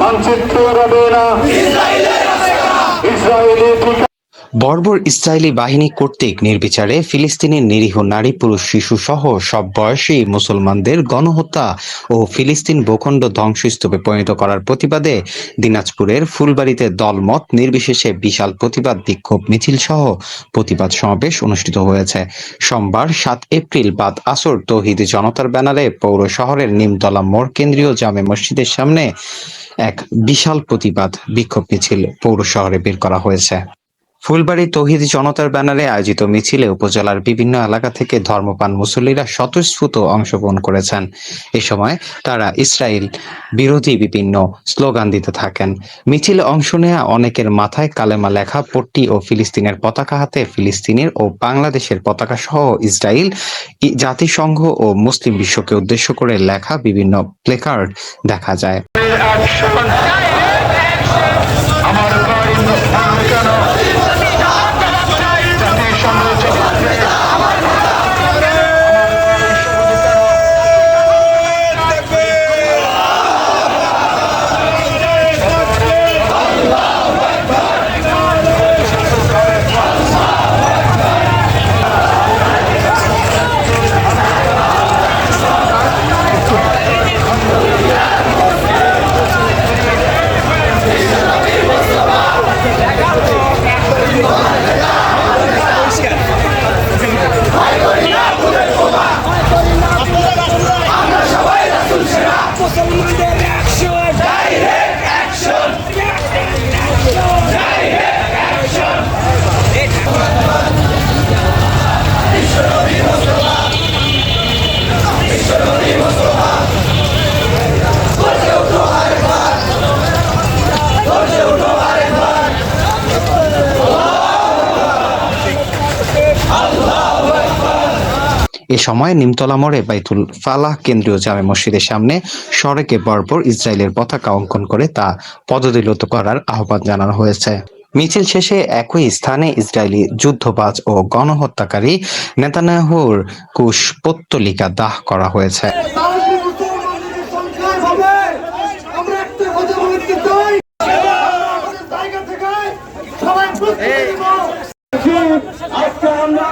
মানচিত্র রবে না। ইসরায়েলি বর্বর ইসরায়েলি বাহিনী কর্তৃক নির্বিচারে ফিলিস্তিনের নিরীহ নারী, পুরুষ, শিশু সহ সব বয়সী মুসলমানদের গণহত্যা ও ফিলিস্তিন ভূখণ্ড ধ্বংসস্তূপে পরিণত করার প্রতিবাদে দিনাজপুরের ফুলবাড়িতে দলমত নির্বিশেষে বিশাল প্রতিবাদ বিক্ষোভ মিছিল সহ প্রতিবাদ সমাবেশ অনুষ্ঠিত হয়েছে। সোমবার সাত এপ্রিল বাদ আসর তৌহিদ জনতার ব্যানারে পৌর শহরের নিমতলা মোড় কেন্দ্রীয় জামে মসজিদের সামনে এক বিশাল প্রতিবাদ বিক্ষোভ মিছিল পৌর শহরে বের করা হয়েছে। ফুলবাড়ী তহিদ জনতার ব্যানারে আয়োজিত মিছিলে উপজেলার বিভিন্ন এলাকা থেকে ধর্মপান মুসল্লিরা স্বতঃস্ফূর্ত অংশগ্রহণ করেছেন। এ সময় তারা ইসরায়েল বিরোধী বিভিন্ন স্লোগান দিতে থাকেন। মিছিলে অংশ নেওয়া অনেকের মাথায় কালেমা লেখা, পট্টি ও ফিলিস্তিনের পতাকা হাতে ফিলিস্তিনের ও বাংলাদেশের পতাকা সহ ইসরায়েল জাতিসংঘ ও মুসলিম বিশ্বকে উদ্দেশ্য করে লেখা বিভিন্ন প্লেকার্ড দেখা যায়। এ সময় নিমতলা মোড়ে বাইতুল ফালাহ কেন্দ্রীয় জামে মসজিদের সামনে সড়কে বর্বর ইসরায়েলের পতাকা অঙ্কন করে তা পদদলিত করার আহ্বান জানানো হয়েছে। মিছিল শেষে একই স্থানে ইসরায়েলি যুদ্ধবাজ ও গণহত্যাকারী নেতানিয়াহুর কুশ পত্তলিকা দাহ করা হয়েছে। তাহলে মুসলমানদের সংখ্যায় হবে আমরা একটা কথা বলতে চাই আমাদের জায়গা থেকে সবাই প্রস্তুতি নিব আজকে আমরা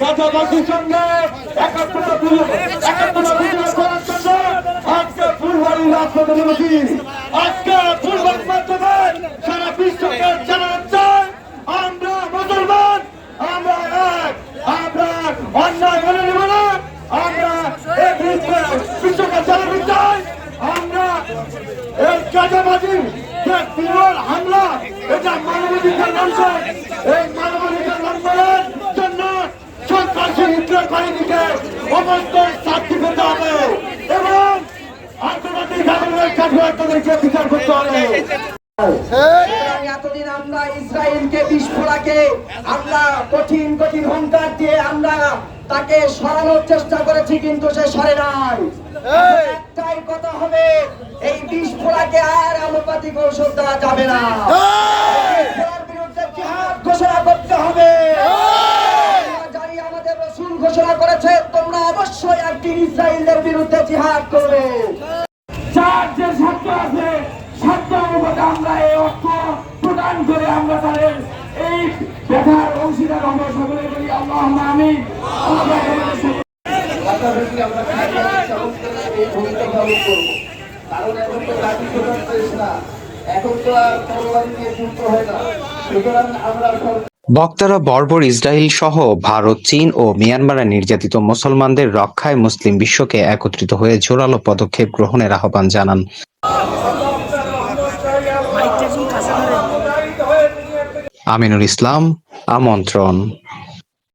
গাজাবাসীর সঙ্গে একাত্মতা তুলে- একাত্মতা বিজয় করার জন্য আজকে ফুলবাড়ির রাজপথে নেমেছি আজকে ফুলবাড়ির মাধ্যমে সারা বিশ্বকে জানাতে চাই, আমরা মুসলমান, আমরা এক, আমরা অন্যায় মেনে নেব না, আমরা এই বিশ্বকে জানাতে চাই, আমরা এই গাজাবাজি যে বিরল হামলা, এটা মানবাধিকার লঙ্ঘন এই মানবাধিকার লঙ্ঘনের জন্য বাহিনীকে অবশ্যই শাস্তি পেতে হবে এবং আন্তর্জাতিক তাদেরকে বিচার করতে হবে। এতদিন আমরা ইসরায়েলকে বিস্ফোরাকে আমরা কঠিন কঠিন হুঙ্কার দিয়ে আমরা তাকে সরানোর চেষ্টা করেছি, কিন্তু সে সরে নাই। একটাই কথা হবে, এই বিস্ফোরাকে আর আলোপাতিক ঔষধ দেওয়া যাবে না বিস্ফোরার বিরুদ্ধে জিহাদ ঘোষণা করতে হবে আমরা জানি আমাদের রসুল ঘোষণা তোমরা অবশ্যই একদিন ইসরায়েলের বিরুদ্ধে জিহাদ করবে। যার যে সাধ্য আছে আমরা এই অর্থ প্রদান করে আমরা তাদের এই ব্যথার অংশীদার হব। সকলে আল্লাহ আমি আমরা কারণ এখন তো জাতি প্রধান দেশ না। এখন তো আর হয় না। সুতরাং আমরা বক্তারা বর্বর ইসরায়েল সহ ভারত, চীন ও মিয়ানমারে নির্যাতিত মুসলমানদের রক্ষায় মুসলিম বিশ্বকে একত্রিত হয়ে জোরালো পদক্ষেপ গ্রহণের আহ্বান জানান। আমিনুল ইসলাম আমন্ত্রণ।